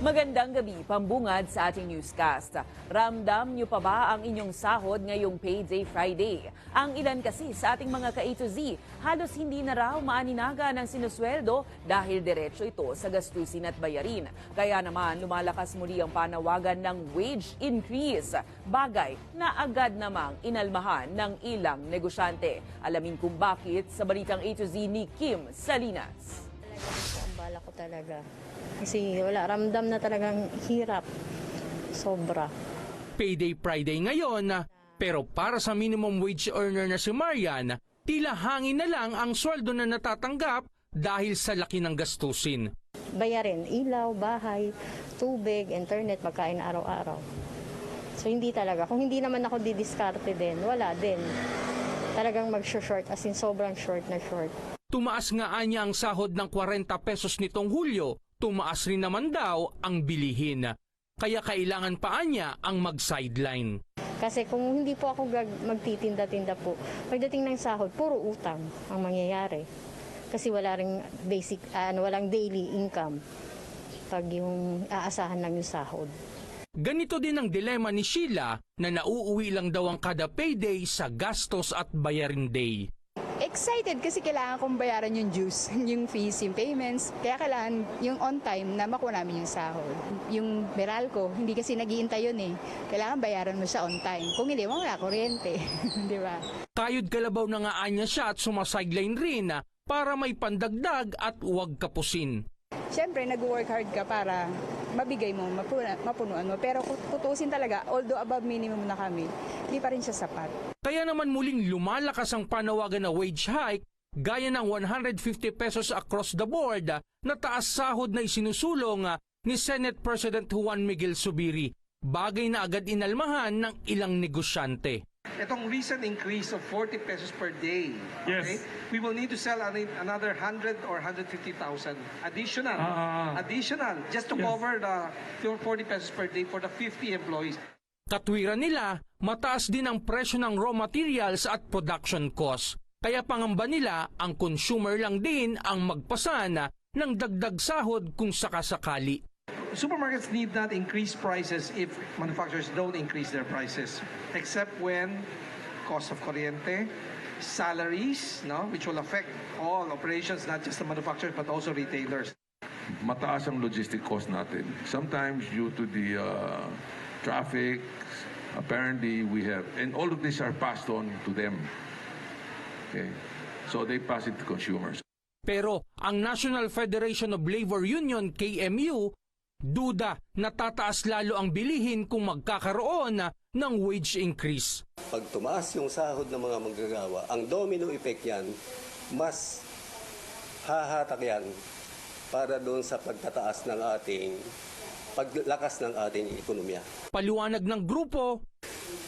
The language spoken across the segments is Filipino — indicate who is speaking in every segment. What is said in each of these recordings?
Speaker 1: Magandang gabi, pambungad sa ating newscast. Ramdam niyo pa ba ang inyong sahod ngayong Payday Friday? Ang ilan kasi sa ating mga ka-A to Z, halos hindi na raw maaninaga ng sinusweldo dahil diretso ito sa gastusin at bayarin. Kaya naman lumalakas muli ang panawagan ng wage increase, bagay na agad namang inalmahan ng ilang negosyante. Alamin kung bakit sa balitang A to Z ni Kim Salinas.
Speaker 2: Talaga, ang bala ko talaga. Kasi wala, ramdam na talagang hirap. Sobra.
Speaker 3: Payday Friday ngayon, pero para sa minimum wage earner na si Marian, tila hangin na lang ang sweldo na natatanggap dahil sa laki ng gastusin.
Speaker 2: Bayarin, ilaw, bahay, tubig, internet, pagkain araw-araw. So hindi talaga. Kung hindi naman ako didiskarte din, wala din. Talagang mag-short as in sobrang short na short.
Speaker 3: Tumaas nga anya ang sahod ng 40 pesos nitong Hulyo, tumaas rin naman daw ang bilihin. Kaya kailangan pa anya ang mag-sideline.
Speaker 2: Kasi kung hindi po ako magtitinda-tinda po, pagdating ng sahod, puro utang ang mangyayari. Kasi wala ring basic, ano, walang daily income pag yung aasahan lang yung sahod.
Speaker 3: Ganito din ang dilema ni Sheila na nauuwi lang daw ang kada payday sa gastos at bayarin day.
Speaker 4: Excited kasi kailangan kong bayaran yung dues, yung fees, yung payments. Kaya kailangan yung on time na makuha namin yung sahod. Yung Meralco, hindi kasi naghihintay yun eh. Kailangan bayaran mo siya on time. Kung hindi, wala kuryente. Di ba?
Speaker 3: Kayod kalabaw na nga anya siya at sumasideline rin ah, para may pandagdag at huwag kapusin.
Speaker 4: Siyempre, nag-work hard ka para mabigay mo, mapunuan mo. Pero kung tutusin talaga, although above minimum na kami, hindi pa rin siya sapat.
Speaker 3: Kaya naman muling lumalakas ang panawagan na wage hike gaya ng 150 pesos across the board na taas sahod na isinusulong ah, ni Senate President Juan Miguel Subiri. Bagay na agad inalmahan ng ilang negosyante.
Speaker 5: Itong recent increase of 40 pesos per day, okay? We will need to sell an- another 100 or 150,000 additional. Additional just to cover the 40 pesos per day for the 50 employees.
Speaker 3: Katwiran nila, mataas din ang presyo ng raw materials at production cost. Kaya pangamba nila ang consumer lang din ang magpasana ng dagdag sahod kung sakasakali.
Speaker 5: Supermarkets need not increase prices if manufacturers don't increase their prices, except when cost of corriente, salaries, no, which will affect all operations, not just the manufacturers but also retailers.
Speaker 6: mataas ang logistic cost natin. Sometimes due to the uh, traffic, apparently we have, and all of these are passed on to them. Okay, so they pass it to consumers.
Speaker 3: Pero ang National Federation of Labor Union, KMU, duda na tataas lalo ang bilihin kung magkakaroon na ng wage increase.
Speaker 7: Pag tumaas yung sahod ng mga manggagawa, ang domino effect yan, mas hahatak yan para doon sa pagtataas ng ating paglakas ng ating ekonomiya.
Speaker 3: Paliwanag ng grupo,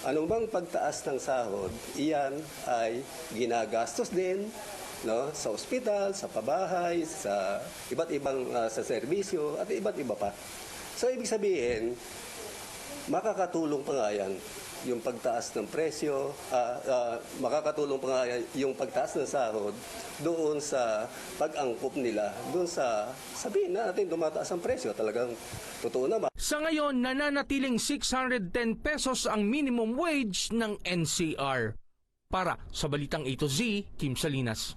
Speaker 7: Anong bang pagtaas ng sahod, iyan ay ginagastos din no, sa ospital, sa pabahay, sa iba't ibang ah, sa serbisyo at iba't iba pa. So ibig sabihin, makakatulong pa nga yan yung pagtaas ng presyo, ah, ah, makakatulong pa nga yung pagtaas ng sahod doon sa pag-angkop nila, doon sa sabihin na natin tumataas ang presyo, talagang totoo naman.
Speaker 3: Sa ngayon, nananatiling 610 pesos ang minimum wage ng NCR. Para sa Balitang A to Z, Kim Salinas.